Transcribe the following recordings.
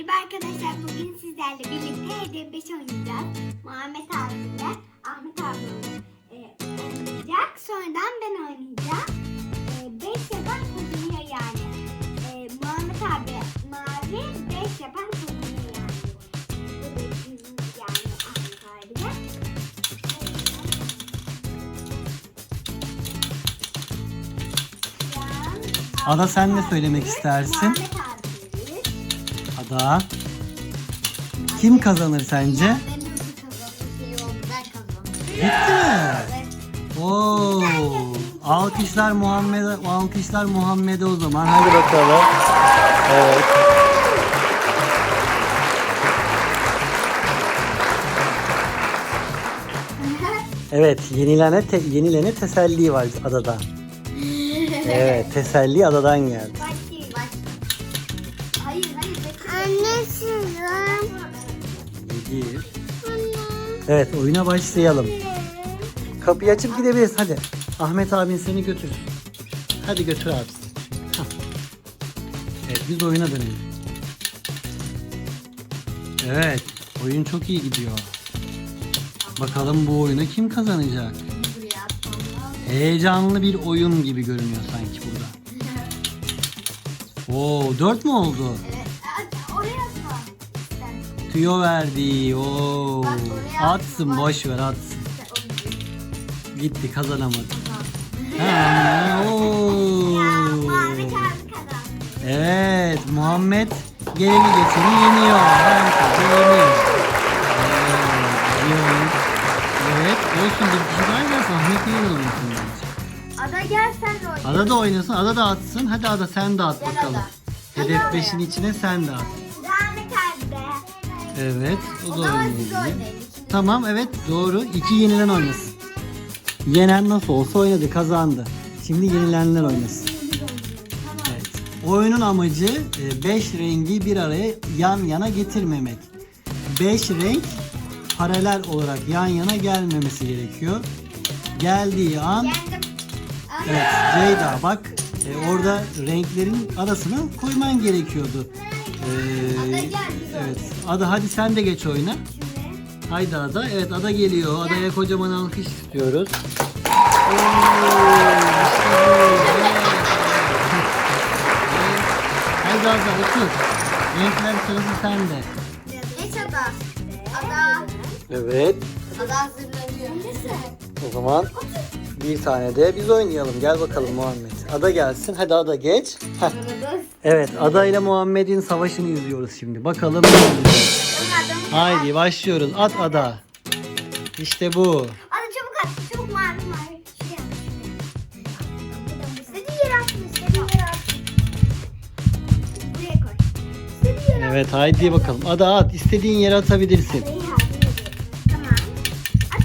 Merhaba arkadaşlar. Bugün sizlerle birlikte Hedef 5 oynayacağız. Muhammed abiyle Ahmet abi e, oynayacak. Sonradan ben oynayacağım. 5 yapan kazanıyor yani. E, Muhammed abi mavi 5 yapan kazanıyor yani. Bu da Ahmet Ada, sen ne söylemek istersin? Muhammed abi. Ada. Kim kazanır sence? Ben hızlı kazandım. Şey oldu. Ben kazandım. Bitti mi? Evet. Oo. Alkışlar Muhammed alkışlar Muhammed'e o zaman. Hadi bakalım. Evet. Evet, yenilene te- yenilene teselli var adada. Evet, teselli adadan geldi. Hayır hayır. Anne sıra. Yedi. Evet, oyuna başlayalım. Kapıyı açıp gidebiliriz hadi. Ahmet abin seni götür. Hadi götür abi. Evet biz oyuna dönelim. Evet oyun çok iyi gidiyor. Bakalım bu oyunu kim kazanacak? Heyecanlı bir oyun gibi görünüyor sanki burada. Oo dört mü oldu? Evet. hadi Oraya atma. Sen- Tüyo verdi. Oo. Bak, oraya Atsın atma. boş ver atsın. onu- Gitti kazanamadı. Ha, oo. Ya Muhammed abi kazandı. Evet, Muhammed geleni geçeni yeniyor. Herkese yeniyor. Evet, yeniyor. Evet, olsun bir kişi daha gelsin. Ahmet iyi bence. Ada gel sen de oyna. Ada da oynasın, Ada da atsın. Hadi Ada sen de at Gel bakalım. Ada. Hedef Hadi 5'in içine sen de at. Ahmet abi de. Evet, o O da zaman siz oynayın. Tamam, evet doğru. İki yenilen oynasın. Yenen nasıl olsa oynadı, kazandı. Şimdi yenilenler oynasın. Evet. Oyunun amacı 5 rengi bir araya yan yana getirmemek. 5 renk paralel olarak yan yana gelmemesi gerekiyor. Geldiği an Yendim. Evet Ceyda bak e, orada renklerin arasına koyman gerekiyordu. Ee, evet. Ada hadi sen de geç. Şimdi. Haydi Ada. Evet Ada geliyor. Adaya kocaman alkış istiyoruz. Oo, işte. Haydi Ada otur. Renkler sırası sende. Geç Ada. Ada. Evet. Ada hazırlanıyor. O zaman bir tane de biz oynayalım. Gel bakalım Muhammed. Ada gelsin. Hadi Ada geç. Heh. Evet Ada ile Muhammed'in savaşını izliyoruz şimdi. Bakalım ne olacak. Haydi başlıyoruz. At Ada. İşte bu. Ada çabuk at. Çabuk mavi mavi. Şuraya at, şuraya. İstediğin yere atın. İstediğin yere atın. Buraya koy. İstediğin yere Evet haydi bakalım. Ada at. İstediğin yere atabilirsin.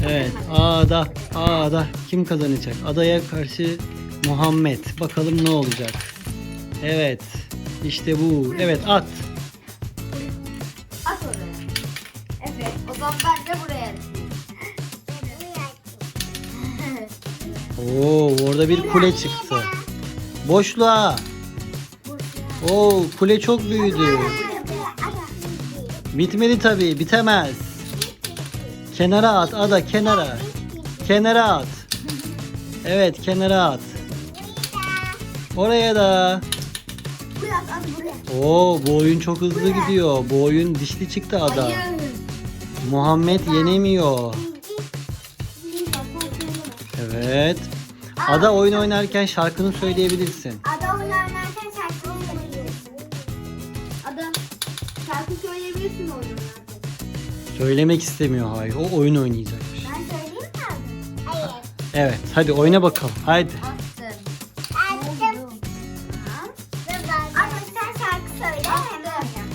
Evet. Ada. Ada. Kim kazanacak? Adaya karşı Muhammed. Bakalım ne olacak. Evet. İşte bu. Evet at. At oraya. Evet. O zaman ben de buraya atayım. Oo orada bir kule çıktı. Boşluğa. Oo kule çok büyüdü. Bitmedi tabii. Bitemez. Kenara at. Ada kenara. Kenara at. Evet kenara at. Oraya da. Oo bu oyun çok hızlı gidiyor. Bu oyun dişli çıktı ada. Muhammed yenemiyor. Evet. Ada oyun oynarken şarkını söyleyebilirsin. Ada oyun oynarken şarkı söyleyebilirsin. Ada şarkı söyleyebilirsin oyun oynarken. Söylemek istemiyor hayır. O oyun oynayacakmış. Ben söyleyeyim mi abi? Hayır. Evet hadi oyna bakalım. Haydi. Attım. Attım. Ada sen şarkı söyle hemen oyna.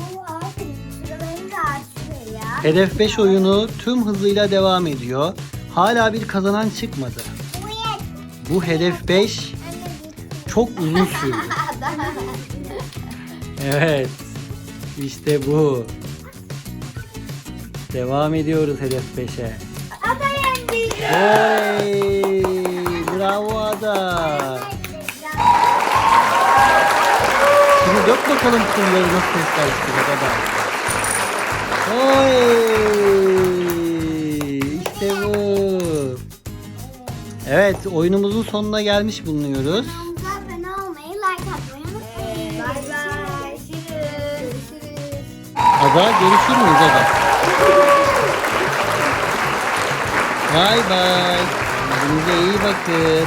Oo aferin. Sıralarını da aç şuraya. Hedef 5 oyunu tüm hızıyla devam ediyor. Hala bir kazanan çıkmadı. Bu hedef 5 çok uzun sürdü. Evet. İşte bu. Devam ediyoruz hedef 5'e. Ada yendi. Hey! Bravo Ada. dök bakalım kumları nasıl sesler çıkacak Ada. Oy! İşte bu. Evet oyunumuzun sonuna gelmiş bulunuyoruz. Ada görüşür müyüz Ada? Bay bay. Kendinize iyi bakın.